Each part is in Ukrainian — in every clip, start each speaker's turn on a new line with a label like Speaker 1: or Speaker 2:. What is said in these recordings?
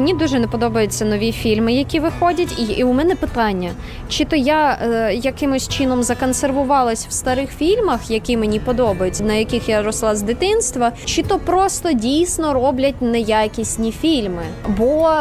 Speaker 1: Мені дуже не подобаються нові фільми, які виходять, і, і у мене питання: чи то я е, якимось чином законсервувалась в старих фільмах, які мені подобаються, на яких я росла з дитинства, чи то просто дійсно роблять неякісні фільми. Бо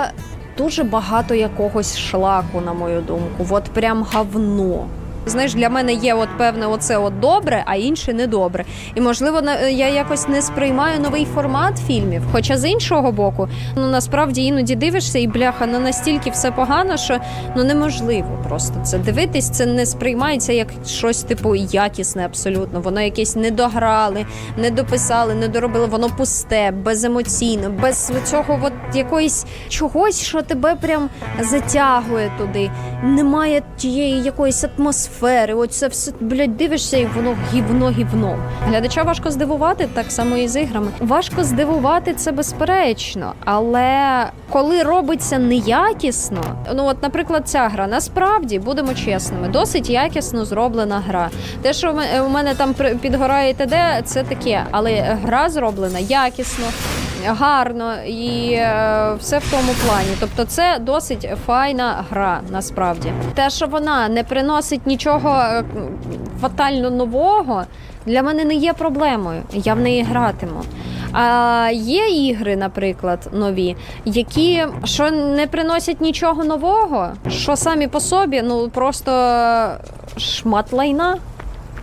Speaker 1: дуже багато якогось шлаку, на мою думку, от прям говно. Знаєш, для мене є от певне оце от добре, а інше недобре. І можливо, я якось не сприймаю новий формат фільмів. Хоча з іншого боку, ну насправді іноді дивишся, і бляха, ну настільки все погано, що ну неможливо просто це дивитись. Це не сприймається як щось типу якісне, абсолютно. Воно якесь не дограли, не дописали, не доробили. Воно пусте, беземоційне, без цього от якоїсь чогось, що тебе прям затягує туди. Немає тієї якоїсь атмосфери. От це все блядь, дивишся, і воно гівно гівно. Глядача важко здивувати, так само і з іграми. Важко здивувати це безперечно, але коли робиться неякісно, ну от, наприклад, ця гра насправді будемо чесними, досить якісно зроблена гра. Те, що у мене там підгорає ТД, це таке, але гра зроблена якісно. Гарно і е, все в тому плані. Тобто, це досить файна гра, насправді. Те, що вона не приносить нічого е, фатально нового, для мене не є проблемою. Я в неї гратиму. А є ігри, наприклад, нові, які що не приносять нічого нового, що самі по собі, ну просто шмат лайна.